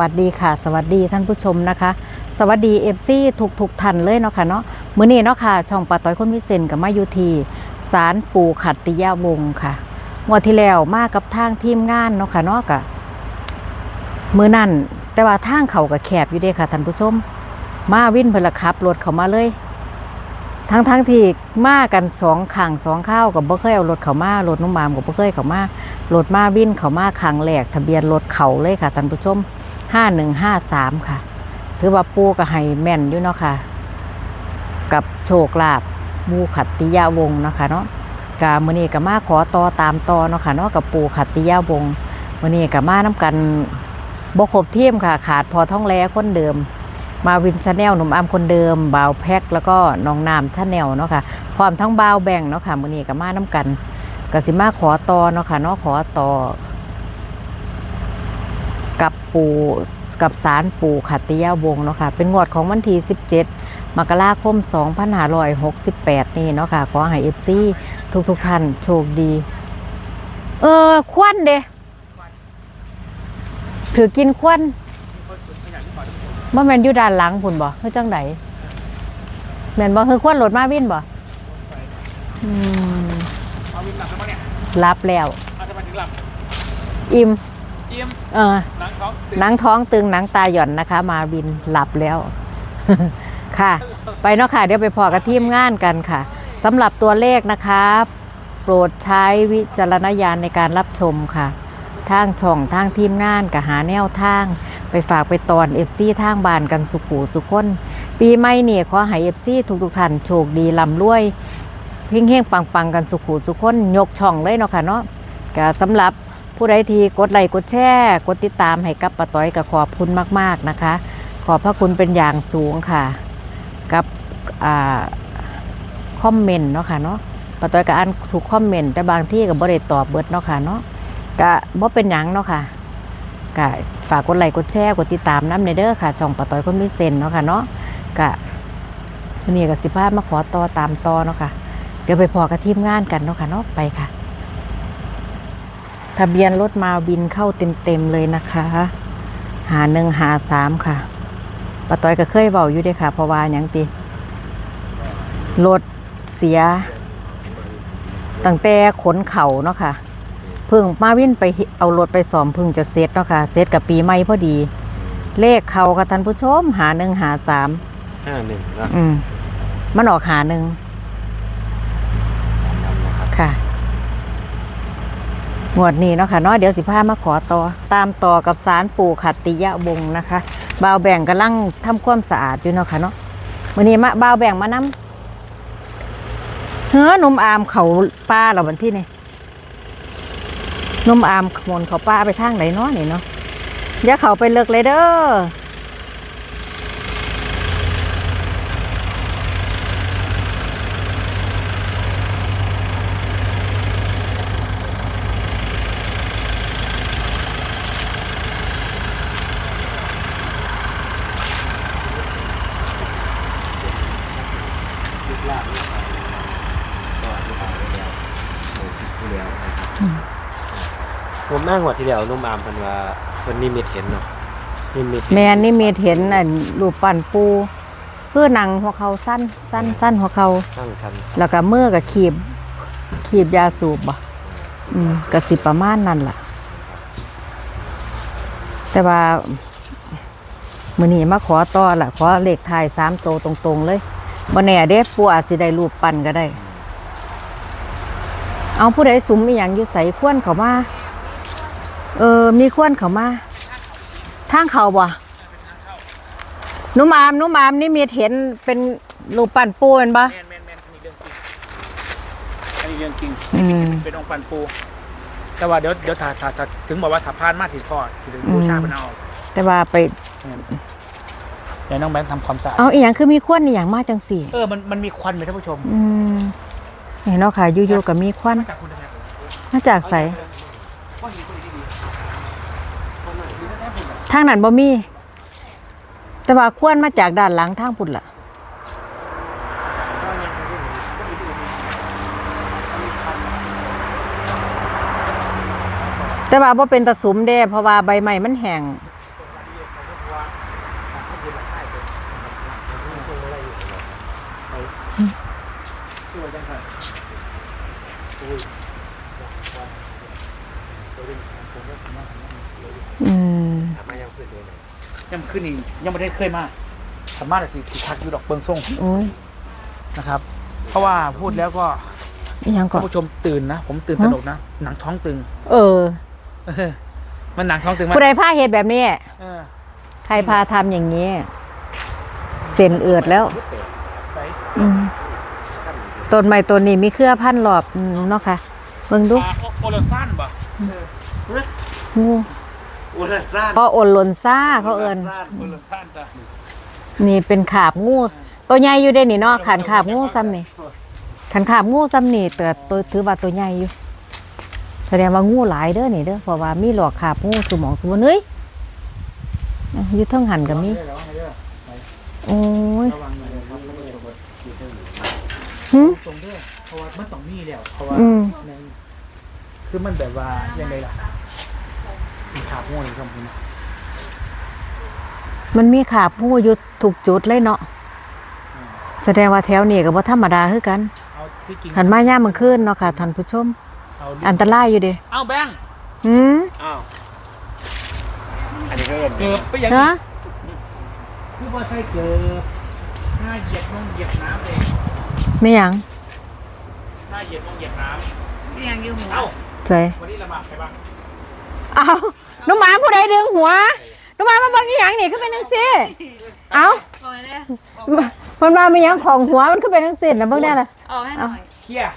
วัสดีค่ะ สวัสดีท่านผู้ชมนะคะ สวัสดีเอฟซีทุกทุกท่านเลยเนาะค่ะเนาะมื้อนี้เนาะค่ะ ช่องปาต้อยคนพิเศษกับมายูที่ศาลปู่ขัตติยาวงศ์ค่ะงวดที่แล้วมากับทางทีมงานเนาะค่ะเนาะกะมื้อนั่นแต่ว่าทางเขาก็แคบอยู่เด้ค่ะท่านผู้ชม มาวินเพละขับรถเขามาเลย ทั้งทั้งที่มากันสองขังสองข้าวกับบ่เคยเอารถเขามารถนุ่มบามกับบ่เคยเขามารถมาวินเขามาขังแหลกทะเบียนรถเขาเลยค่ะท่านผู้ชม ห้าหนึ่งห้าสามค่ะ ถือว่าปูกับไฮแม่นอยู่เนาะค่ะ กับโชคลาภมูขัตติยาวงนะคะเนาะกามือนี้ก็มาขอต่อตามต่อเนาะค่ะเนาะกับปูขัตติยาวงมือนี้ก็มาน้กันบ่ครบทียมค่ะ ขาดพอท้องแลคนเดิม มาวินชาแนลหนุ่มอามคนเดิมบ่าวแพ็คแล้วก็น้องนามชาแนลเนาะค่ะพร้อมทั้งบ่าวแบ่งเนาะค่ะมือนี้ก็มาน้กันก็สิมาขอต่อเนาะค่ะเนาะขอต่อ กับปู่กับสารปู่ขัตติยาวงศ์เนาะค่ะ เป็นงวดของวันที่ 17 มกราคม 2568 นี่เนาะค่ะ ขอให้เอฟซีทุกทุกๆท่านโชคดี เออ ควันเด้ถือกินควันบ่แม่นอยู่ด้านหลังพุ่นบ่เฮ้ยจังไดแม่นบ่คือควันรถมาวินบ่อืมเอาวินหลับแล้วมั้งเนี่ยรับแล้วเอาจะมาถึงหลับ อิ่มเอี่ยมเออหนังท้องหนังท้องตึงหนังตาหย่อนนะคะ มาบินหลับแล้ว ค่ะ ไปเนาะค่ะ เดี๋ยวไปพอกับทีมงานกันค่ะสำหรับตัวเลขนะคะ โปรดใช้วิจารณญาณในการรับชมค่ะ ทางช่องทางทีมงานกับหาแนวทาง ไปฝากไปตอนเอฟซีทางบ้านกันสุขูสุขคน ปีใหม่เนี่ยขอให้เอฟซีทุกๆท่านโชคดีลำรวยเฮงๆปังๆกันสุขูสุขคนยกช่องเลยเนาะค่ะเนาะก็สำหรับ ผู้ใดที่กดไลค์กดแชร์กดติดตามให้กับป้าต้อยก็ขอบคุณมาก ๆนะคะ ขอบพระคุณเป็นอย่างสูงค่ะ กับอคอมเมนต์เนาะค่ะเนาะป้าต้อยก็อ่านถูกคอมเมนต์แต่บางที่ก็บ่ได้ตอบเบิดเนาะค่ะเนาะก็บ่เป็นหยังเนาะค่ะก็ฝากกดไลค์กดแชร์กดติดตามน้ำในเด้อค่ะช่องป้าต้อยคนมีเซนเนาะค่ะเนาะก็วันนี้ก็สิพามาขอต่อตามต่อเนาะค่ะ เดี๋ยวไปพอกับทีมงานกันเนาะค่ะเนาะไปค่ะ ทะเบียนรถมาวินเข้าเต็มๆเลยนะคะ หาหนึ่งหาสามค่ะป้าต้อยก็เคยเบาอยู่เด้ค่ะ เพราะว่าอย่างตีรถเสียตั้งแต่ขนเข่าเนาะค่ะเพึ่งมาวินไปเอารถไปสอมเพึ่งจะเซ็ตเนาะค่ะเซ็ตกับปีใหม่พอดี เลขเขาค่ะท่านผู้ชมหาหนึ่งหาสามห้าหนึ่งนะอืมมันออกหาหนึ่งนะครับค่ะ งวดนี้เนาะค่ะเนาะเดี๋ยวสิพามาขอต่อ ตามต่อกับสารปู่ขัตติยะวงนะคะบ่าวแบ่งกำลังทำความสะอาดอยู่เนาะค่ะเนาะวันนี้มาบ่าวแบ่งมานำเฮ้อนมอามเขาป้าเราบันที่นี่หนุ่มอามขมนเขาป้าไปทางไหนเนาะนี่เนาะอย่าเขาไปเลิกเลยเด้อ ยุคลาบนี่ก็อธิบายไว้แล้วที่แล้ว ผมนั่งหัวที่แล้วนุ่มอามพันว่าคนนิมิตเห็นเนาะนิมิตแม่นี่มีเห็นน่ะรูปปั้นปูคือหนังหัวเขาสั้นสั้นสั้นหัวเขา ตั้งชันแล้วก็มือกับขีบ ขีบยาสูบบ่อืมกสิประมาณนั่นล่ะ แต่ว่ามือนี้มาขอต่อล่ะ ขอเลขท้ายสามโตวตรง ๆ เลยบ่แน่เด้ปูอาจสิได้รูปปั้นก็ได้ เอาผู้ใดสุมอีหยังอยู่ใส่ควนเขามา เออ มีควนเขามาทางเขาบ่หนุมามหนุมามนี่มีเห็นเป็นรูปปั้นปูเห็นบ่แมนแมนแมนอันนี้เรื่องจริงอันนี้เรื่องจริงอืมเป็นองค์ปันปู แต่ว่าเดี๋ยวเดี๋ยวถ้าถ้าถ้าถึงบอกว่าถ้าพานมาถึงพ่อถึงอืมบูชาเป็นเอาแต่ว่าไป เดี๋ยวน้องแบงค์ทำความสะอาดเอาอีหยังคือมีควันอีหยังมาจังสี่ เออมันมันมีควันไหมท่านผู้ชมอืมเห็นเนาะค่ะอยู่ๆกับมีควันมาจากคุณทำไมมาจากใส ว่าเห็นคนดี ทางนั้นบ่มี แต่ว่าควันมาจากด้านหลังทางพุ่นล่ะแต่ว่าบ่เป็นตะสุมเด้เพราะว่าใบไม้มันแห้ง ๆ สวยจังครับโอ้ย อืม ทำไมยังขึ้นเลยนะ ยังขึ้นอีกยังไม่ได้เคยมาสามารถสิสิทักอยู่ดอกเบิงส่งโอ้ยนะครับ เพราะว่าพูดแล้วก็อิหยังก่อท่านนผู้ชมตื่นนะ ผมตื่นตระหนกนะ หนังท้องตึง เออเออมันหนังท้องตึงมากผู้ใดพาเหตุแบบนี้เออใครพาทำอย่างนี้ เส้นเอือดแล้วไปอืมต้นไม้ต้นนี้มีเครือพันหลอบอืมเนาะค่ะเบิ่งดูปลาโอโลซันบ่งู โอ้ยซ่านก็อดหลนซ่าเขาเอิ้นโอโลซันจ้ะนี่เป็นขาบงูตัวใหญ่อยู่เด้นี่เนาะขันขาบงูซ้ำนี่ขันขาบงูซ้ำนี่แต่ตัวถือว่าตัวใหญ่อยู่แสดงว่างูหลายเด้อนี่เด้อเพราะว่ามีหลอกขาบงูสมองสมวนเอ้ยอะอยู่เทั้งหันกับมีเด้อระวังเด้อโอ้ยระวังเลยครับระวังเลยครับหึตรงเด้อเพราะว่ามันต้องมีแล้วเพราะว่าอืมในคือมันแบบว่ายังไงล่ะ มีขาบง่วงครับผมมันมีขาบงูอยู่ถูกจุดเลยเนาะแสดงว่าแถวนี้ก็บ่ธรรมดาคือกันเอาที่จริงหันมาย่ามมันขึ้นเนาะค่ะท่านผู้ชม เอาอันตรายอยู่เด้เอาแบงค์หืมอ้าวอันนี้ก็เอินเกือบไปอย่างฮะคือว่าใช่เกือบหน้าเหยียดลงเหยียดน้ำเลยไม่หยังหน้าเหยียดลงเหยียดน้ยังอยู่หัวำเอ้าใส่วันนี้ลำบากใครบ้าง เอา น้องหมาผู้ใดดึงหัวน้องหมามาเบิ่งอีหยังนี่คือเป็นจังซี่ เอ้าออกเลยมันมามีหยังของหัวมันคือเป็นจังซี่น่ะเบิ่งได้ล่ะออกให้หน่อยเคลียร์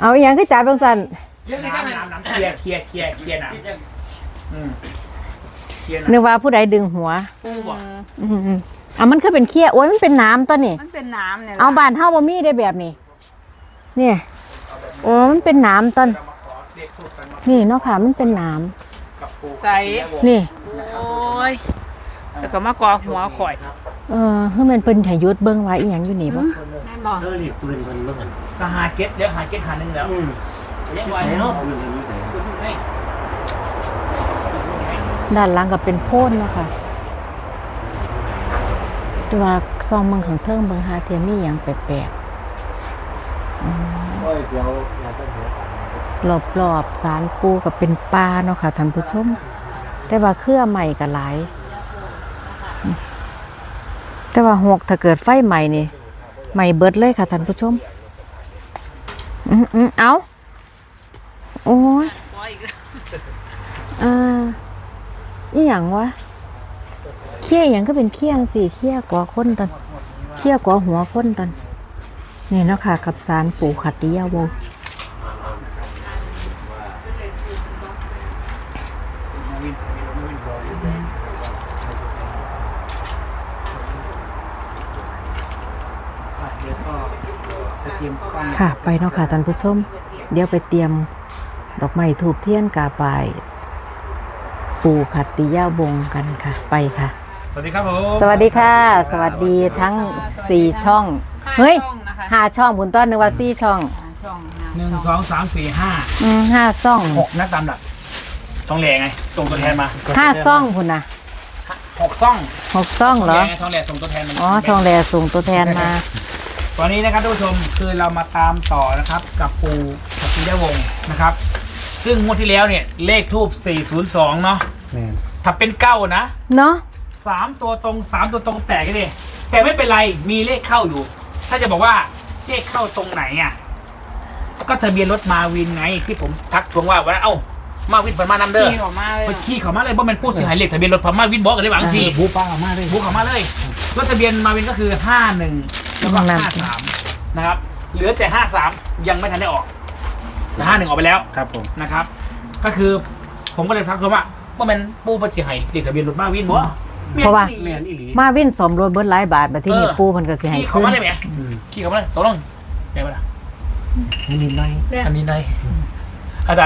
เอาอีหยังคือจับจังซั่นเรื่องนี้น้ำน้ำเคลียร์เคลียร์เคลียร์เคลียร์น้ำอืมเคลียร์นึน้ำกว่าผู้ใดดึงหัว ปูบ่อืมๆอะมันคือเป็นเขี้ยโอ้ยมันเป็นน้ำตัวนี่ มันเป็นน้ำเนี่ยเอาบ้านเฮาบ่มีได้แบบนี้ เนี่ย โอ้มันเป็นน้ำต้นเรามาขอเด็กพูดกันว่านี่เนาะค่ะ มันเป็นน้ กับปูใส่ำนี่ โอ้ยแล้วก็มากอหัวข่อยเออคือมันเป็นให้หยุดเบิ่งว่าอีหยังอยู่นี่บ่แม่นบอกเออหลีกปืนคนเมื่อกันก็หาเก็ตแล้วหาเก็ตหาหนึ่งแล้วอืมเรียกอยู่ว่าใส่เนาะปืนเห็นอยู่ใส่ปืนให้ด้านหลังก็เป็นโพนเนาะค่ะแต่ว่าซองเบิ่งข้างเทิงเบิ่งหาเทียมีหยังแปลกโอ้ยเสียวอยากจะหัวขาดๆ รอบๆสารปูก็เป็นป่าเนาะค่ะท่านผู้ชม แต่ว่าเครือใหม่ก็หลาย แต่ว่าหกถ้าเกิดไฟใหม่นี่ใหม่เบิดเลยค่ะท่านผู้ชม อืมอืมเอาโอ้ยขออีกแล้วอ่าอีหยังวะเขี้ยหยังก็เป็นเขี้ยงสี่เขี้ยกว่าคนตอนเขี้ยกว่าหัวคนตอนนี่เนาะค่ะ กับสารปูขัตติยาวงศ์ เดี๋ยวก็จะเตรียมปั้น ค่ะไปเนาะค่ะท่านผู้ชม เดี๋ยวไปเตรียมดอกไม้ถูกเทียนกาบายปู่ขัตติยาวงศ์กันค่ะ ไปค่ะ สวัสดีครับผมสวัสดีค่ะ สวัสดีทั้งสี่ช่อง เฮ้ยช่องนะคะห้าช่องคุณต้นนึกว่าสี่ช่องห้าช่องห้าหนึ่งช่องสองสามสี่ห้าอืมห้าช่องหกนักตามหลักทองแหล่ไงส่งตัวแทนมาห้าช่องคุณนะหกซ่องหกช่องเหรอทงแหล่ไงทองแหล่ส่งตัวแทนมาอ๋อทองแหลส่งตัวแทนมา ตอนนี้นะครับท่านผู้ชมคือเรามาตามต่อนะครับกับปูกับปีได้วงศ์นะครับ ซึ่งงวดที่แล้วเนี่ยเลขทูบ402 เนาะแมนถ้าเป็นเก้านะเนาะสามตัวตรงสามตัวตรงแตกกันดิแต่ไม่เป็นไรมีเลขเข้าอยู่ ถ้าจะบอกว่าเลขเข้าตรงไหนอะก็ทะเบียนรถมาวินไงที่ผมทักทวงว่าวันนั้นเอ้ามาวินพันมานำเด้อขี่ออกมาเลยเมื่อกี้เขามาเลยเพราะมันผู้เสียหายเลขทะเบียนรถพันมาวินบอกกันเลยหวังสิบูป้ามาเลยบุกเขามาเลยรถทะเบียนมาวินก็คือห้าหนึ่ง แล้วก็ห้าสามนะครับ เหลือแต่ห้าสามยังไม่ทันได้ออกแต่ห้าหนึ่งออกไปแล้วครับผมนะครับ ก็คือผมก็เลยทักเขาว่าว่ามันปูปฏิหายเลขทะเบียนรถมาวินบ่เพราะว่าแมนอีหลีมาวินสมรถเบิดหลายบาทบัดที่นี่เออปูมันก็สิให้ขี่เขาขึ้นมาเลยไหมอืมขี่เขามาเลยตกลงได้ปะล่ะนี่นิดหน่อยอันนี้ในอะไร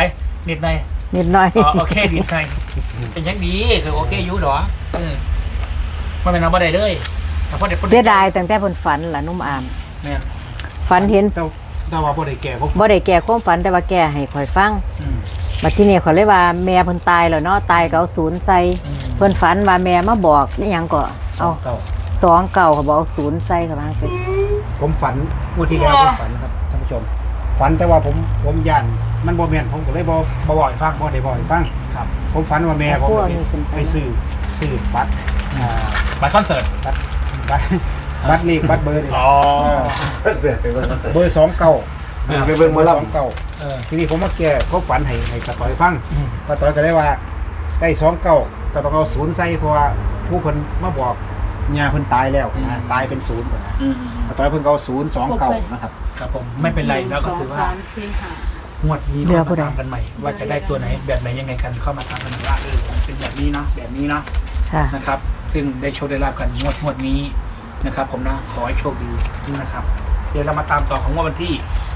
นิดในนิดหน่อยอ๋อโอเคนิดในเป็นยังดีคือโอเคอยู่หรอเออมันเป็นเอาบ่ได้เลย แต่พอเด็กเสียดายตั้งแต่เพิ่นฝันล่ะนุ่มอามแม่นฝันเห็นแต่แต่ว่าพอได้แก่พวกบ่ได้แก่ความฝันแต่ว่าแก่ให้ข่อยฟังอืมบัดที่นี่ข่อยเลยว่าแม่เพิ่นตายแล้วเนาะตายก็เอาศูนย์ใส่อืมเพิ่นฝันว่าแม่มาบอกนี่หยังก็เอาเก่าสองเก่าเขาบอกเอาศูนย์ใส่เขาว่าจังซี่ผมผมฝันเมื่อที่แล้วผมฝันครับท่านผู้ชม ฝันแต่ว่าผมผมยันมันบ่แม่นผมก็เลยบ่บ่บ่อยฟังบ่ได้บ่ให้ฟังครับผมฝันว่าแม่ผมพวกไปนี้เป็นไปไปซื้อซื้อบัตรอ่าบัตรคอนเสิร์ตบัตร บัตรบัตรเลขบัตรเบอร์นี่อ๋อเสือไปเบิ่งคอนเสิร์ตเบอร์สองเก้าไปเบิ่งหมอลำสองเก้าเออทีนี้ผมมาแก้เขาฝันให้ให้กระต่อยฟังอืมกระต่อยก็ได้ว่าได้สองเก้าก็ต้องเอาศูนย์ใส่เพราะว่าผู้เพิ่นมาบอกญาเพิ่นตายแล้วอ่าตายเป็นศูนย์อืมกระต่อยเพิ่นก็เอาศูนย์สองเก้านะครับครับผมไม่เป็นไรแล้วก็ถือว่าสามสี่ห้างวดนี้เหลือเราผู้มาใดตามกันใหม่ ว่าจะได้ตัวไหนแบบไหนยังไงกันเข้ามาตามกันว่าเออมันเป็นแบบนี้เนาะแบบนี้เนาะค่ะนะครับ ซึ่งได้โชคได้ลาบกันงวดงวดนี้นะครับ ผมนะขอให้โชคดีนะครับ เดี๋ยวเรามาตามต่อของงวดวันที่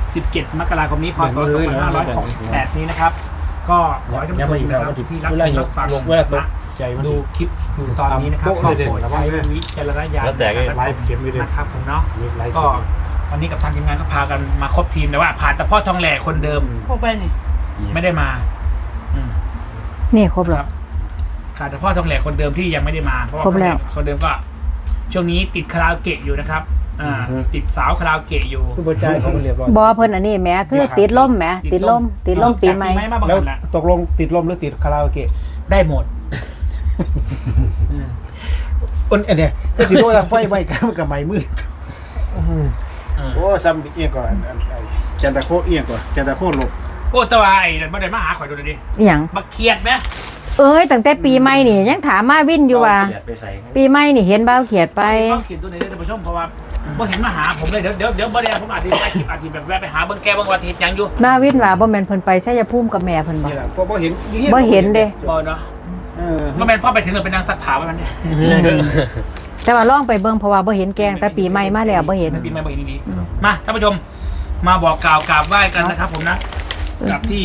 17 มกราคมนี้พศ2568 นี้นะครับ ก็ขอให้ท่านผู้ชมนะครับที่รักที่รับฟังเวลาตกนะใจมันดูคลิปอยู่ตอนนี้นะครับโป๊ะเลยเด็ดโปรดใช้วิจารณญาณแล้วแตกเลยไลฟ์เข็มอยู่เด็ดนะครับผมเนาะไลฟ์ก็วันนี้กับทางทีมงานก็พากันมาครบทีมแต่ว่าผ่านแต่พ่อทองแหล่คนเดิมพวกไปนี่ไม่ได้มาอืมนี่ครบคแล้รัวบ ขาดแต่พ่อทองแหล่คนเดิมที่ยังไม่ได้มาเพราะว่าครบแล้ว คนเดิมก็ช่วงนี้ติดคาราโอเกะอยู่นะครับ อ่าติดสาวคาราโอเกะอยู่ผู้บริจาคเขาเรียบร้อยบอเพิ่นอันนี้แหมคือติดล่มแหมติดล่มติดล่มปีใหม่มาบางแล้วคนละตกลงติดลมหรือติดคาราโอเกะได้หมดอืมอันอันเนี้ยถ้าสิโดนไฟไหม้กันมันกับไหม้มืดอืม โอ้ซ้ำเอียงก่อนอันไอ้จันตะโคเอียงก่อนจันตะโคหลบโอ้แตว่าไอ้นั่นบ่ได้มาหาข่อยดูเลยดิอหย่างบักเขียดไหม เอ้ยตั้งแต่ปีใหม่นี่ยังถามมาวินอยู่ว่า เขียนไปใส่ปีใหม่นี่เห็นบ้าวเขียดไปต้องเขียนตัวไหนได้ท่านผู้ชมเพราะว่าบ่เห็นมาหาผมเลยเดี๋ยวเดี๋ยวเดี๋ยวบ่ได้ผมอาจจะไปคลิปอาจจะแบบแวะไปหาเบิ่งแกเบิ่งว่าเฮ็ดหยังอยู่มาวินว่าบ่แม่นเพิ่นไปชัยภูมิกับแม่เพิ่นบ่ นี่แหละเพราะบ่เห็นอยู่บ่เห็นเด้ บ่เนาะเออบ่แม่นพ่อไปถึงเลยเป็นนางซักผ้าไว้มันเนี่ยแต่ว่าลองไปเบิ่งเพราะว่าบ่เห็นแกงแต่ปีใหม่มาแล้วบ่เห็น ปีใหม่บ่เห็นดีๆมาท่านผู้ชมมาบอกกล่าวกราบไหว้กันนะครับผมนะกับที่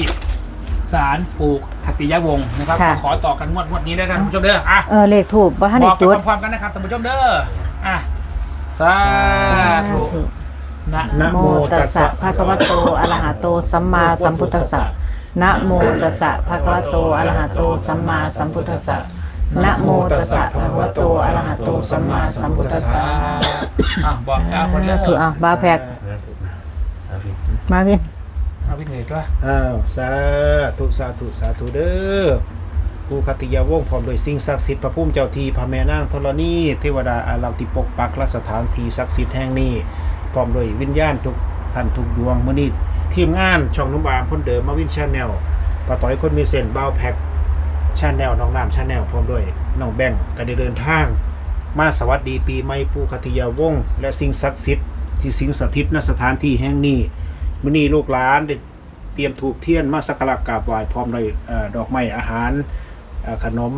ศาลปู่คติยะวงศ์นะครับค่ะ ก็ขอต่อกันงวดงวดนี้ได้ท่านผู้ชมเด้ออะเออเลขถูกบ่ทันบได้อกจุดไปพร้อมๆกันนะครับท่านผู้ชมเด้ออะสาธุนะนะโมตัสสะภะคะวะโตอะระหะโตสัมมาสัมพุทธัสสะนะโมตัสสะภะคะวะโตอะระหะโตสัมมาสัมพุทธัสสะนะโมตัสสะภะคะวะโตอะระหะโตสัมมาสัมพุทธัสสะอะบอกกล่าวคนเด้อถูกอะบาแพกเอาพี่มาวิน เอาพี่เหนื่อยด้วยอ้าวสาธุสาธุสาธุเด้อผู้คติยาวงพร้อมโดยสิ่งศักดิ์สิทธิ์พระพุ่มเจ้าทีพระแม่นางธรณีเทวดาอารักษ์ที่ปกปักรัสถานที่ศักดิ์สิทธิ์แห่งนี้พร้อมโดยวิญญาณทุกท่านทุกดวงมื้อนี้ทีมงานช่องนุ่มอามคนเดิมมาวินชาแนลป้าต้อยคนมีเส้นบ้าแพ็กชาแนลน้องน้ำชาแนลพร้อมด้วยน้องแบงก์ก็ได้เดินทาง มาสวัสดีปีใหม่ผู้คติยาวงและสิ่งศักดิ์สิทธิ์ที่สิงสถิตณสถานที่แห่งนี้ มื้อนี้ลูกหลานได้เตรียมถูกเทียนมาสักการะกราบไหว้พร้อมด้วยดอกไม้อาหารขนม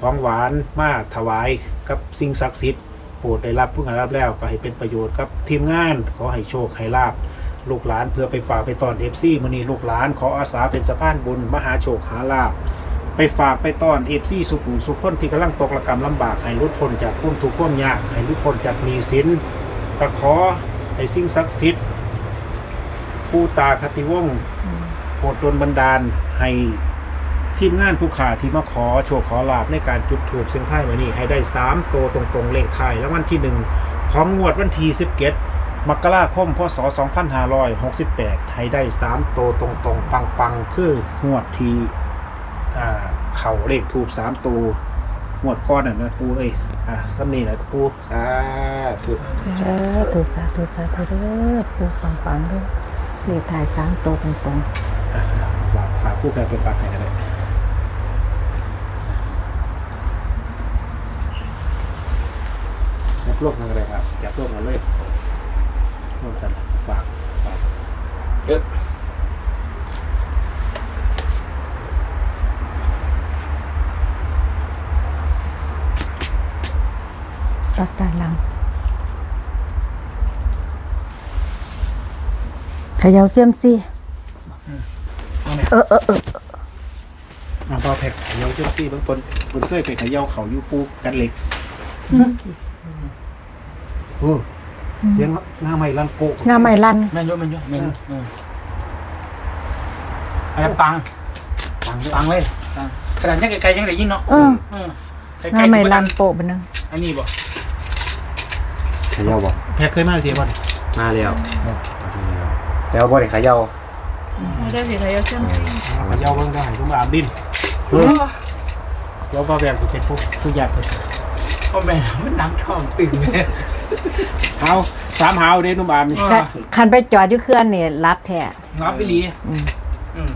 ของหวานมาถวายกับสิ่งศักดิ์สิทธิ์โปรดได้รับผู้ขรับแล้วก็ให้เป็นประโยชน์กับทีมงานขอให้โชคให้ลาบลูกหลานเพื่อไปฝากไปตอนเอฟซีมื้อนี้ลูกหลานขออาสาเป็นสะพานบุญมหาโชคหาลาบไปฝากไปตอนเอฟซีสุขุมสุขคนที่กำลังตกระกรรมลำบากให้หลุดพ้นจากความทุกข์ความยากให้หลุดพ้นจากหนีสินก็ขอให้สิ่งศักดิ์สิทธิ์ ปูตาคติวงศ์โปรดดลบันดาลให้ทีมงานผู้ขาที่มาขอโชคขอลาบในการจุดถูกเสียงไทายวันนี้ ให้ได้สามตัวตรงๆ เลขไทายแล้ววันที่หนึ่งของงวดวันที่สิบเกตมกราคมพศ 2568 ให้ได้สามตัวตรงๆ ปังๆ คืองวดที่อ่าเข่าเลขทูบสามตัวหมวดก้อนน่ะนะปูเอ้ยอ่าสำนีนะปูสาธุสาธุสาธุสาธุเด้อผู้ฟังๆเด้อ เลขถ่ายสามตัวตรงฝากฝากคู่กันไปปักให้กันเลยจับโลกนั่นก็ได้ครับจับโลกมาเลยร่วมกันฝากฝากเอ๊ะๆรัดด้านหลังเข ย่าเสียมซี่เออเออเอออ่าพอแพ็กเขย่าเซียมซี่บางคนคนเคยไปเขย่าเขาอยู่ปูกันเหล็กโอ้เสียงงาไม่ลั่นโป๊ะงามไม่ลั่นแม่นอยุ่แม่นอยุ่แม่นอยุ่เอออันนั้นปังฟังด้วยปังเลยปังขนาดยังไกลๆยังได้ยินเนาะเออเออไกลงามๆไม่ที่ลั่บ้านนโปะบันนึงอันนี้บ่เขย่าบอกแพ็กเคยมาเทียบวันมาแล้ว แล้วบ่ได้เขย่าไม่ได้สิเขาจะเชื่อมซิ่งพะเยาเบิ่งได้ทุกอามดินเดี๋ยวมาแบบสิเป็นผู้ผู้ยากเลยพ่อแม่มันหนังท้องตึงเลยเอาสามหาวเด้นุ่มอามนี่คันคันไปจอดอยู่เคลื่อนนี่รับแท้งับไปลีอืมอืม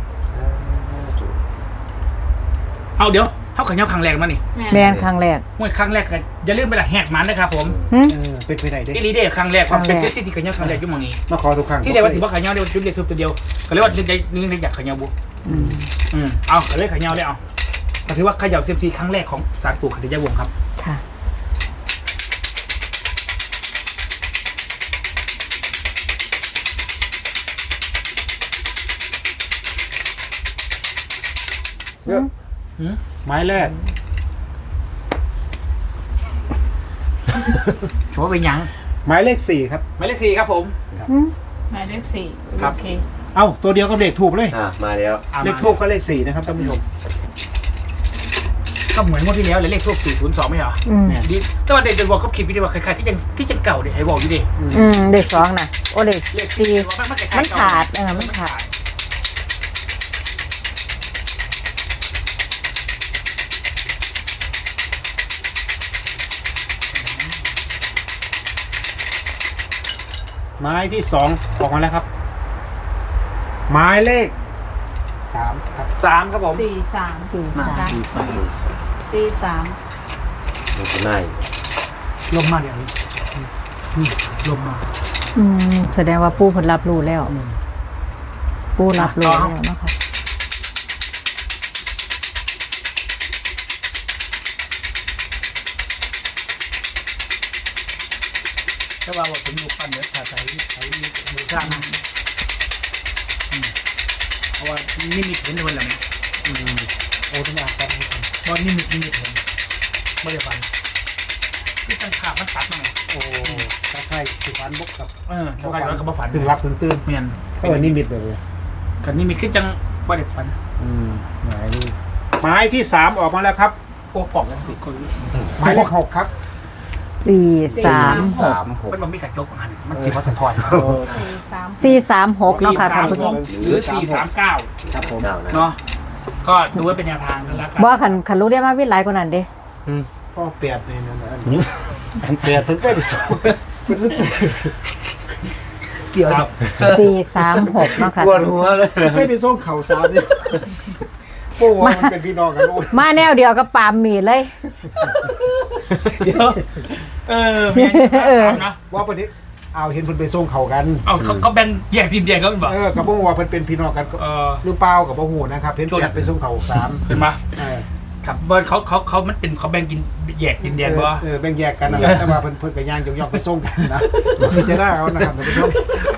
เอาเดี๋ยว เขาขันเย้าครั้งแรกมานี่แมนครั้งแรกมวยครั้งแรกก็อย่าลืมไปละแหกมันนะครับผมหึ เออเป็นไปไหนเด้อีลีเดย์ครั้งแรกความเป็นครั้เซ็งแรกตที่ขันเย้าครั้งแรกอยุ่หมองนี้ มาขอทุกครั้งที่เรียกว่าถือว่าขันเย้าเรียกว่าจุดเรียกทุบตัวเดียวก็เรียกว่าจะนี่อยากขันเย้าบุอืม อืมเอาก็เลยขันเย้าเลยเอาก็ถือว่าเขย่าเซยมซีครั้งแรกของสารปู่ขันเย้าวงครับค่ะ เยอะหืม ไม้แรกถือว่าเป็นหยังไม้เลขสี่ครับ หมายเลขสี่ครับผมหึหมายเลขสี่ครับ โอเคเอ้าตัวเดียวกับเลขถูกเลย อะมาแล้วอาเลมาขทูบก็เลขสี่นะครับท่านผู้ชม ก็เหมือนงวดที่แล้วเลยเลขทูบสี่ศูนย์สองไม่เหรออืมดีแต่ว่าเด็กจะบอกเขาคิดวิดีโอคล้ายๆที่ยังที่ยังเก่าเด็กให้บอกอยู่ดิอืมเด็กสองน่ะโอ้เด็กเลขสี่มันมันมันขาดเออมันขาด ไม้ที่สองออกมาแล้วครับไม้เลขสามครับสามครับผมสี่สามสี่มาสามสี่สามสี่สามมันจะไหนลมมาเดี๋ยวนี้นี่ลมมาอืมแสดงว่าปู่เพิ่นรับรู้แล้ว ปู่รับรู้แล้วเนาะค่ะ ถ้าว่าผมอยู่ปั้นเดี๋ยวถ่ายใส่ใส่หมูสร้างนะอืมเพราะว่านี่มีเห็นในวันละไหมอืมโอ้ทุกอย่างครับเพราะนี่มีนี่มีเห็นไม่ได้ฟันคือตั้งขามันตัดมาไงโอ้ถ้าใครสุพรรณบกกับเออถ้าใครร้อยก็บ่ฝันถึงรับถึงตื่นเมียนเออนิมิตแบบเลยกันนี่มีขึ้นจังบ่ได้ฝันอืมไม้นี่ไม้ที่สามออกมาแล้วครับโอ้ปอกแล้วสิคนไม้เลขหกครับ สี่สามหกสามหกมันบ่มีกระจกหันมันจิบวัฒนทรเออสี่สามสี่สามหกเนาะค่ะท่านผู้ชมหรือสี่สามเก้าครับผมเก้านะเนาะก็ดูไว้เป็นแนวทางกันแล้วกันบ่คันคันรู้ได้มาวิทย์หลายกว่านั้นเด้พ่อเปียดเนี่ยนั่นนะอันเปียดถึงได้ไปสองเกี่ยวกับสี่สามหกเนาะค่ะปวดหัวเลยให้ไปส่งเข่าสามเนี่ยโป้ว่ามันเป็นพี่น้องกันโอ้ยมาแนวเดียวกับปามมีเลย เดี๋ยวเออเมียนเออถามนะว่าประเด็นเอาเห็นเพิ่นไปส่งเข่ากัน เอาเขาเขาแบ่งแยกทีมแยกเขาเป็นบ่เออกับบ่ฮู้ว่าเพิ่นเป็นพี่น้องกันเออ หรือเปล่ากับบ่ฮู้นะครับเห็นช่วงแปดไปส่งเข่าสามเป็นปะเออครับเบิร์นเขาเขาเขามันเป็นเขาแบ่งกินแยกดินแดนบ่เออแบ่งแยกกันนั่นแหละแต่ว่าเพิ่นเพิ่นก็ย่างยกๆไปส่งกันนะมีจะได้เอานะครับท่านผู้ชม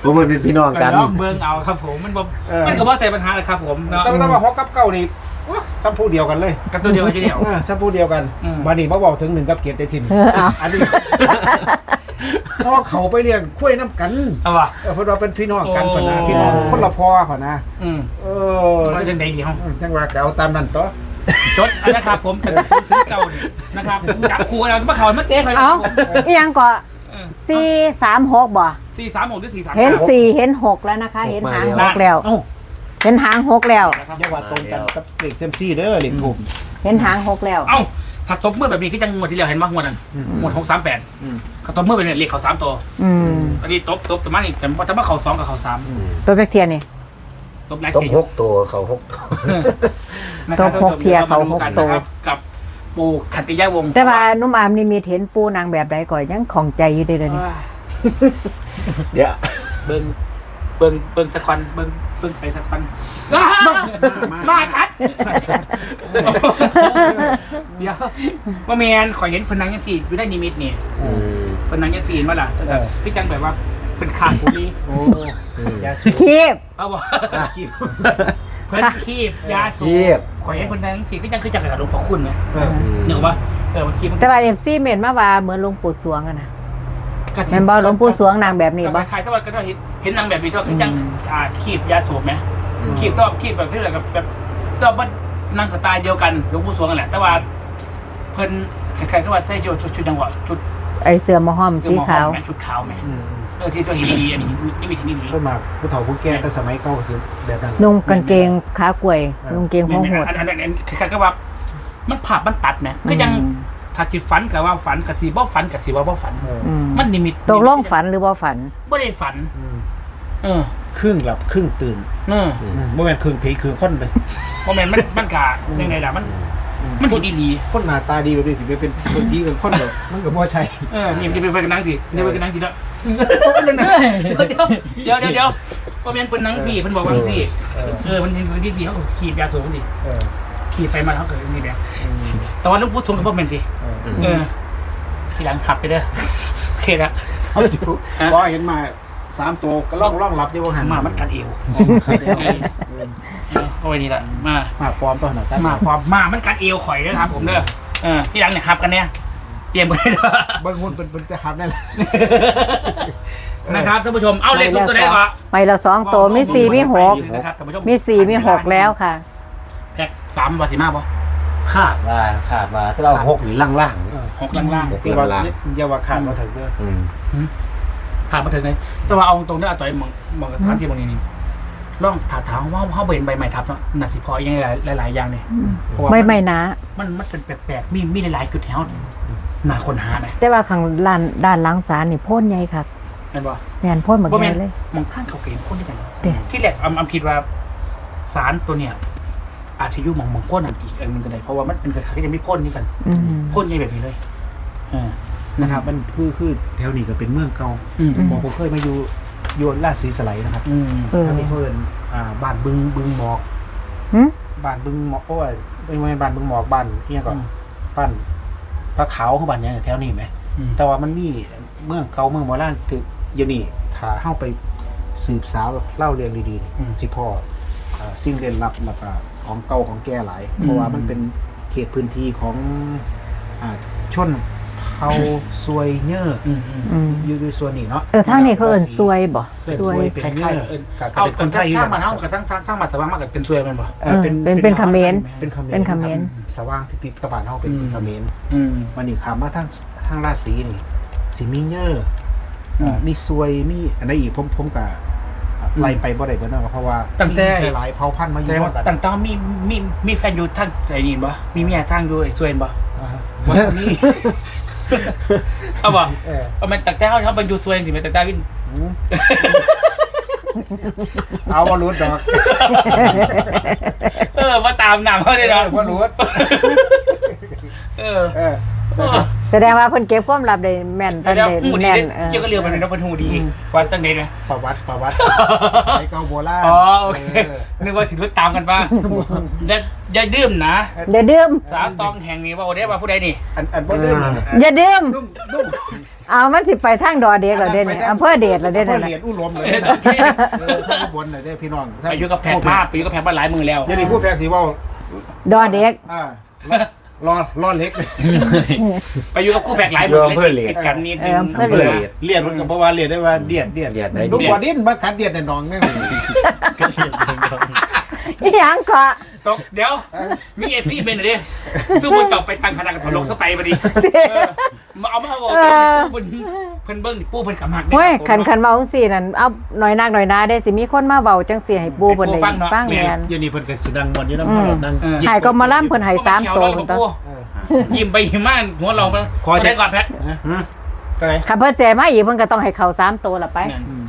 พวกมันเป็นพี่น้องกันแล้วเบิร์นเอาครับผมมันบ่เออ มันก็บ่ใส่ปัญหาเลยครับผมเนาะแต่ว่าแต่ว่าฮอกกับเก้านี่โอ้ ซ้ำผู้เดียวกันเลยกับตัวเดียวกันทีเดียว เออซ้ำผู้เดียวกันอืมบัดนี้บ่เว้าถึงหนึ่งกับเกียรติได้ทินเออเอา อันนี้เพราะว่าเขาไปเรียกคุยน้ำกันเอาว่ะเออเพราะว่าเป็นพี่น้องกันโอ้พะนะพี่น้องคนละพ่อพะนะอืมเออว่าจังไดดีเฮาจังหวะก็เอาตามนั้นต่อ จดอันนะครับผมแต่ซื้อซื้อเก่านี่นะครับจับคู่เรามาเขามาเตะไปเอาอีหยังก็สี่สามหกบ่ สี่สามหกหรือสี่สามเห็นสี่เห็นหกแล้วนะคะ เห็นหางหกแล้ว เอ้า เห็นหางหกแล้ว นะครับจังหวะตรงกันกับเลขเซมซี่เด้อเลขถูก เห็นหางหกแล้ว เอ้าถ้าตบมือแบบนี้ก็จังงวดที่แล้วเห็นมั้งงวดนั้นงวดหกสามแปดอืม เขาตบมือแบบนี้เรียกเขาสามตัวอืมอันนี้ตบตบสมัยนี่แต่ว่าจะมาเขาสองกับเขาสามตัวแบคเทียนี่ ตบหลายต้มเทีหกตัวเขาหกตัวนะครับตบหกเทียเขาหกตัว นะครับกับปูขัตติยาวงศ์แต่ว่านุ่มอามนี่มีเห็นปูนางแบบใดก่อนยังของใจอยู่เด้อเดี๋ยวนี้ เดี๋ยวเบิ้งเบิ้งเบิ้งสักวันเบิ้ง เบิ้งไปสักวันมาคัดเดี๋ยวว่าแมนขอยเห็นพนังยังสี่อยู่ได้นิมิตนี่อืมพนังยังสี่มาล่ะแต่พี่จังแบบว่าเป็นขาดบุรีโอ้ยาสูบคีบเอาบอกขี้เพิ่นคีบยาสูบขอยเห็นพนังยังสี่พี่จังคือจังกับหลวงพ่อคุณไหมเออเนึกว่าเออมันคีบแต่ว่าเอฟซีเมนมาว่าเหมือนหลวงปู่สวงอะนะแมนบ่หลวงปู่สวงนางแบบนี้บ่คล้าว่าก็เห็น เห็นนางแบบนี้ก็คือจังอืมอ่าคีบยาสูบไหมคีบต้องคีบแบบที่แบบแบบต้องมันนางสไตล์เดียวกันหลวงปู่สวงนั่นแหละ แต่ว่าเพิ่นคล้ายๆกับว่าใส่ชุดชุดชุดจังหวะชุดไอเสื้อมอห้อมสีขาว แม่ชุดขาวแม่เออที่ตัวเห็นดีๆอันนี้นี่มีถึงนี่ดีต้นหมากผู้เฒ่าผู้แก่แต่สมัยเก่าก็สิแบบนั้นนุ่งกางเกงขากล้วยนุ่งเกงหัวหดอันอันอันอันคือก็ว่ามันผ่ามันตัดนะก็ยัง ถ้าสิฝันกับว่าฝันกับสิบ่ฝันกับสิว่าบ่ฝันเอออืมมันนิมิตตกลงฝันหรือบ่ฝัน บ่ได้ฝัน อืมเออ ครึ่งหลับครึ่งตื่นเออบ่แม่นครึ่งผีครึ่งคนเลยโมเมนต์มันมันกะยังไงล่ะมันมันเห็นดีคนหน้าตาดีแบบนี้สิไปเป็นคนผีกับคนแบบมันก็บ่ใช่ๆเออนี่มันจะไปไปกันนั่งสินี่ไปกันนั่งสิแล้วเดี๋ยวเดี๋ยวเดี๋ยวโมเมนต์เป็นนั่งสิเพิ่นบอกว่านั่งสิเออเออมันเห็นดีดีเขาก็ขี่ยาสูงดิเออ ขี่ไปมาเขาเกิดนี่แบบอืมแต่ว่าลูกพูดสูงกับโมเมนต์สิ เออเออขี่หลังขับไปเด้อโอเคละเอาอยู่บ่เห็นมาสามตัวก็ล่องล่องรับอยู่ว่าหันมามันกัดเอวเออเอาไว้นี่แหละมา มาปลอมตัวหน่อยกันมาความมามันกัดเอวข่อยเด้อครับ ผมเด้อเออที่หลังเนี่ยขับกันเนี่ยเตรียมกันเด้อเบิ่งหุ่นเป็นเป็นจะหับนั่นแหละนะครับท่านผู้ชมเอาเลขสุดตัวไหนก่อนไปแล้วสองตัวมีสี่มีหกนะครับท่านผู้ชมมีสี่มีหกแล้วค่ะ แพ็กสามบาทสิมาป่ะ ขาดว่าขาดว่าถ้าเราหกนี่ล่างล่างหกล่างล่างหกที่ว่าล่างอย่าว่าขาดมาถึงเด้ออืมผ่านมาถึงเลยแต่ว่าเอาตรงนี้เอาต่อยมองมองสถานที่มองนี้นี่ลองถาถามว่าเขาเห็นใบไม้ทับเนาะน่าสิพอยังหลายหลายๆอย่างเนี่ยเพราะว่าไม่ไม่นะ มันมันเป็นแปลกๆมีมีหลายๆจุดแถวหนาคนหาหน่อยแต่ว่าข้างด้านด้านหลังศาลนี่โพ่นใหญ่ค่ะเห็นป่ะแม่นโพ่นเหมือนว่าใหแม่ญ่นเลย มองข้างเขาเห็นคนที่กันเด้ ที่แรกอำอำคิดว่าสารตัวเนี่ย อาจจะอยู่หมองมองพ่นอันอีกอันหนึงก็ได้เพราะว่ามันเป็นคล้ายๆจะไม่พ่นนี่กันอืม พ่นใหญ่แบบนี้เลยเออนะครับ มันคือคือแถวนี้ก็เป็นเมืองเก่าอืม ผมผมเคยมาอยู่อยู่ราชสีสไลด์นะครับอืม เอออันนี้เพิ่นอ่าบ้านบึงบึงหมอกหึ บ้านบึงหมอกโอ้ยไม่ไม่บ้านบึงหมอกบ้านเอียก่อนบ้านปลาขาวของบ้านเนี่ยแถวนี้ไหม อืมแต่ว่ามันมีเมืองเก่าเมืองโบราณถึกเดี๋ยวนี้ถ้าเข้าไปสืบสาวเล่าเรื่องดีๆนี่สิพ่ออ่าสิ่งเล่นลับแล้วก็ ของเก่าของแก่หลาย เพราะว่ามันเป็นเขตพื้นที่ของอ่าชนเผ่าซวยเย่ออืมอืมอืมอยู่ในส่วนนี้เนาะเออทางนี้เขาเอิ้นซวยบ่เอิ้นซซววยยเป็นคล้าเย่ยอๆเออกับเอาเป็นคนไทยอยู่ทั้งแหมาละเท่ากับทั้งทั้งทั้งมาสว่างมากกับเป็นซวยแมันบ่เออเป็นเป็นเป็นเขมรเป็นเขมรเป็นเขมรสว่างที่ติดกับบ้านเฮาเป็นอืมเขมรอืมมันนี่ขามมาทางทางราศีนี่สิมีเยอะอ่าอืมมีซวยมีอันใดอีกผมผมกะ ไล่ไปบ่ได้เบิดเนาะเพราะว่าตั้งแต่มีหลายเผ่าพันธุ์มาอแสยู่ดงร่วว่ามกันต่างตามีมีมีแฟนอยู่ท่านใจนี่บ่มีเมียทางอยู่ไอ้ซวยบ่อ่าฮะว่าตอนนี้เอาบ่เออเอามันต่างแต่เขาเขาเป็นอยู่ซวยสิแม่ต่างแต่วินหืมเอาว่ารู้ดอกเออมาตามนำเขาได้เอเนาะอว่ารู้เออ เออเออ แสดงว่าเพิ่นเก็บความลับได้แม่นตันเดี๋ยวได้หูดีแม่นเด้เออเกี่ยวกับเรื่องมันเนาะเป็นหูดีว่าตั้งใดนะประวัติประวัติไอ้เก่าโบราณอ๋อโอเคเออนึกว่าสิรู้ตามกันป่ะอย่าอย่าดื่มนะ อย่าดื่มสาวตองแห่งนี้ว่าได้ว่าผู้ใดนี่อันอันบ่เรื่องนั่นน่ะอย่าดื่มนุ่มนุ่มเอามันสิไปทางดอเด็กแล้วเด้นี่อำเภอเดชแล้วเด้อำเภนี่อนะเหรียญอู้หลมเลยเออนะโอเคเออท่านบนเลยได้อพี่น้องท่นไปอยู่กับแพทย์ภาพไปอยู่กับแพทย์มาหลายมือแล้วเดี๋ยวนี้ผู้แพทย์สิเว่าดอเด็กอ่า รอรอเล็ก ไปอยู่กับคู่แพกหลายมือเลยติดกันนิดนึง เอออำเภอเหรียญ เลียดมันก็บอกว่าเลียดได้ว่าเดียดเดียดเดียดได้ ลูกบ่อดิ้นมากัดเดียดในหนองนี่ อีหยังก็ ตกเดี๋ยว มีเอซี่เป็นอะไรสู้คนเก่าไปตั้งคณะกับถลกสไปพอดีมาเอามาบอกเพิ่นเพิ่นเบิ้งปูเพิ่นกำหักเฮ้ยคันคันเว้าจังซี่นั่นเอาหน่อยนักหน่อยนาได้สิมีคนมาเว้าจังซี่ให้ปูเพิ่นได้ฟังแม่นเดี๋ยวนี้เพิ่นก็สิดังมวนอยู่นำอืมนั่งหายก็มาล่ำเพิ่นให้3ตัวเพิ่นตัวเออยิ้มไปยิ้มมาหัวเราไปขอจะได้ก่อนแพทฮะไปคันเพิ่นแจมาอีกเพิ่นก็ต้องให้เข้าสามตัวละไป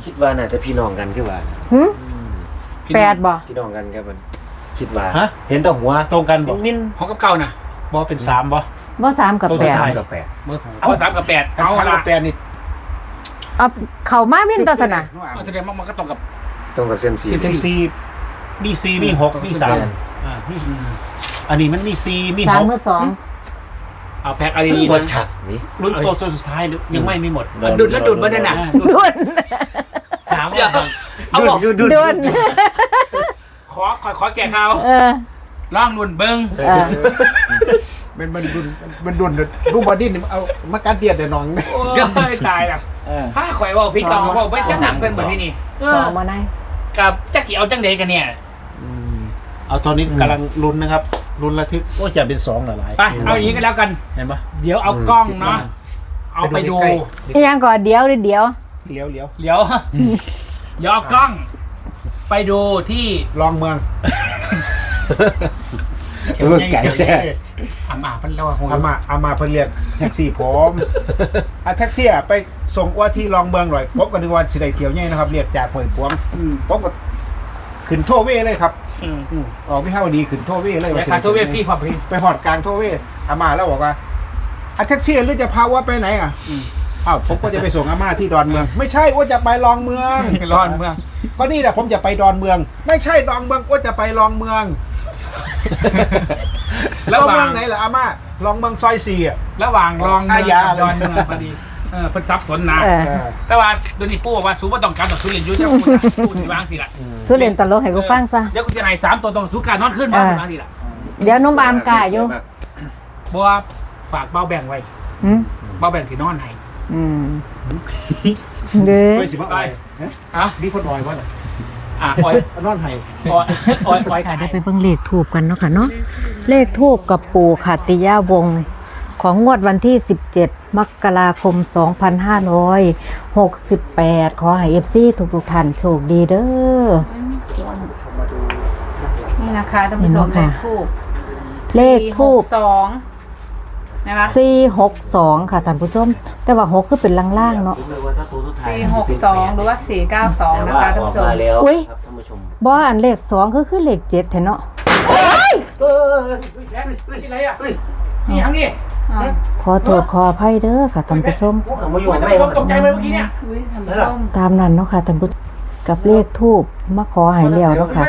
คิดว่าน่าจะพี่น้องกันคือว่าหึแปดบ่พี่น้องกันครับมัน คิดว่าฮะ เห็นแต่หัวตรงกันบ่มินของกับเก่านะบ่เป็นสามบ่บ่สามกับตัวแปสุดดท้าย กับแปดเบอร์เบอร์สามกับแปดอันเอาสามละกับแปดนี่เอาเข้ามาวินตัวสนะเอาแสดงว่ามันก็ตรงกับ ตรงกับเซมซีเต็มซีมีซีมีหกมีสามอ่ามีอันนี้มันมีซีมีสาหมกมือสอง เอาแพ็คอะไรดีวันะดฉักนี่รุ่นตัวสุดท้ายยังไม่มีหมดดุดแล้วดุดเบอร์นั่นน่ะ อ่า ด้วนสามเดี๋ยวเอาบอกดูดูด้วน ขอขอขอแก่เขาเออ ล่องนุ่นเบิ้งเออ มันมันดุนมันดุนลูกบอดี้นี่เอามากัดเดียดในหนองโอ้ยตายแล้วเออถ้าข่อยว่าพี่ต่อบอกว่าจะสั่งเป็นแบบนี้นี่เอสอองมาไหนกับจักสีเอาจังเดกันเนี่ยเอาตอนนี้กำลังลุ้นนะครับลุ้นระทึกว่าจะเป็นสองหลายๆไปเอาอย่างนี้กันแล้วกัน เห็นปะเดี๋ยวเอากล้องเนาะเอาไปดู ไปดูใกล้อีหยังก่อนเดี๋ยวเดี๋ยวเหลียวเหลียวเดี๋ยว เดี๋ยวเอากล้อง ไปดูที่ลองเมืองเออไก่แท้ อามาเป็นแล้วว่าคงอามาอามาเพิ่นเรียกแท็กซี่ผมอะแท็กซี่อะไปส่งว่าที่ลองเมืองหน่อยผมก็นึกว่าสิได้เที่ยวใหญ่นะครับเรียกจากห้วยปวงอืมผมก็ขึ้นโทเวเลยครับอืมอืมออกไม่ห้าวดีขึ้นโทเวเลยแต่ว่าสิคาได้โทเวฟี่พอพี่ไปหอดกลางโทเวอามาแล้วบอกว่าอะแท็กซี่หรือจะพาว่าไปไหนอะอ้าวผมก็จะไปส่งอาม่าที่ดอนเมือง ไม่ใช่ว่าจะไปลองเมือง ร้อนเมืองก็นี่แหละผมจะไปดอนเมือง ไม่ใช่ดอนเมืองว่าจะไปลองเมืองระลองหเมืว่าองงไหนล่ะอาม่าลองเมืองซอยสี่อะระหว่างรองเมือาองญา กับดอนเมืองพอดีเออเพิ่นซับสนนะเออ เออแต่ว่าโดยวนี่ปู่บอกว่าสูบ่ต้องการต่อสูเรียนอยุ่จะพูดนะพูดสิวางสิล่ะสุเรียนตลกให้กูฟังซะ เดี๋ยวกูจะให้สามตัวตรงสูการนอนขึ้นมาเออ คุณวางสิล่ะเดี๋ยวน้องบามกล้าอยู่บอกว่าฝากเบ้าแบ่งไว้หืมเบ้าแบ่งสินอนให้ อืมเด้อเฮ้ยสิบ่อ่อยเอ๊ะอะมีคนอ่อยวะน่ะอะออยนอนไห้ออยออยออยค่ะขายได้ไปเบิ่งเลขทูบกันเนาะค่ะเนาะเลขทูบกับปู่ขัตติยาวงศ์ของงวดวันที่ 17 มกราคม 2568 ขอให้ FC ทุกๆท่านโชคดีเด้อ นี่นะคะท่านผู้ชมเห็เลนขไหมคะทูบเลขทูบสอง นะคะ462ค่ะท่านผู้ชม แต่ว่า6คือเป็นล่างๆเนาะ สี่หกสองหรือว่าสี่เก้าสองนะคะท่านผู้ชมแล้วอุ๊ยครับท่านผู้ชมบ่อันเลข2คือคือเลข7แท้เนาะที่ไหนอะนี่ยังนี่อ่าขอโทษขออภัยเด้อค่ะท่านผู้ชมพวกเขามาอยู่ว่าจะไม่ไปตกใจไหมเมื่อกี้เนี่ยอุ้ยท่านผู้ชมตามนั้นเนาะค่ะท่านผู้กับเลขทูบมาขอใหายแล้วเนาะค่ะ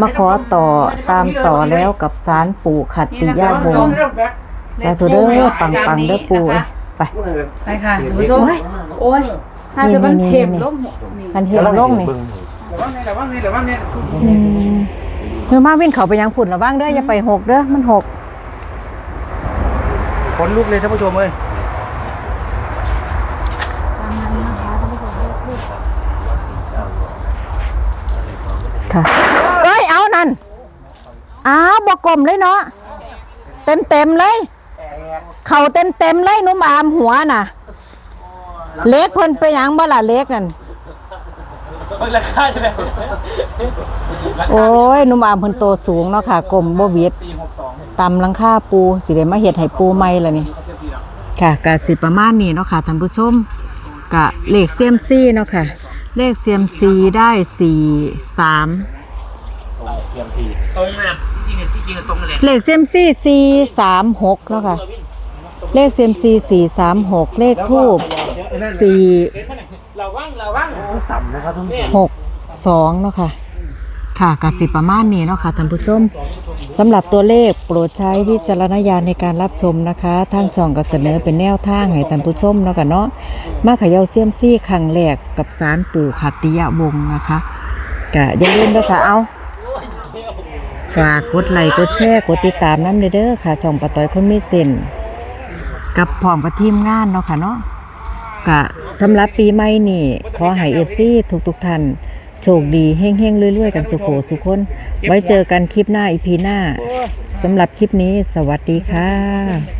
มาขอต่อตามต่อแล้วกับสารปู่ขัตติยาบงศ์ สาธุเด้อปังปังๆเด้อปู่เอ้ยไป ไปค่ะท่านผู้ชมโอ้ยโอ้ยถ้าจะมันนี่ๆๆเข็มล้มนี่กันเห็นลงนี่ระวังนี่ระวังนี่ระวังนี่อืมเมื่อมาวิ่นเขาไปยังฝุ่นระว่างเด้ออย่าไปหกเด้อมันหกขนลุกเลยท่านผู้ชมเลยค่ะเอ้ยเอานั่นอ้าวบกลมเลยเนาะเต็มเต็มๆเลย เข่าเต็มเต็มๆเลยหนุ่มอามหัวน่ะ เล็กเพิ่นไปหยังบ่ล่ะเล็กนั่นราคาเท่าไหร่โอ้ยหนุ่มอามเพิ่นโตสูงเนาะค่ะกลมบ่เวียดสี่หกสองตำหลังคาปูสิได้มาเฮ็ดให้ปูใหม่ล่ะนี่ค่ะกะสิประมาณนี้เนาะค่ะท่านผู้ชมกะเลขเซียมซีเนาะค่ะ เลขเซียมซีได้สี่สามเตรียมทีตรงเลยจริงๆจริงๆตรงเลยเลขเซียมซีสี่สามหกเนาะค่ะ เลขเซียมซีสี่สามหกเลขทูบสี่ระวังระวังต่ำนะครับท่านผู้ชมหกสองเนาะค่ะ ค่ะกับสิประมาณนี้เนาะค่ะท่านผู้ชมสำหรับตัวเลขโปรดใช้วิจารณญาณในการรับชมนะคะทางช่องก็เสนอเป็นแนวทางให้ท่านผู้ชมเนาะค่ะเนาะมาเขย่าเซียมซี่ครั้งแรกกับสารปู่ขัตติยะวงศ์นะคะก็อย่าลืมเด้อค่ะเอาฝากกดไลค์กดแชร์กดติดตามน้ำเด้อค่ะช่องปะตอยคนมีเส้น กับพร้อมกับทีมงานเนาะค่ะเนาะกะสำหรับปีใหม่นี่ขอให้เอฟซีทุกทุกท่านโชคดีเฮ้งเฮงเรวยๆ กันสุโขสุคน ไว้เจอกันคลิปหน้าอีพีหน้าสำหรับคลิปนี้สวัสดีค่ะ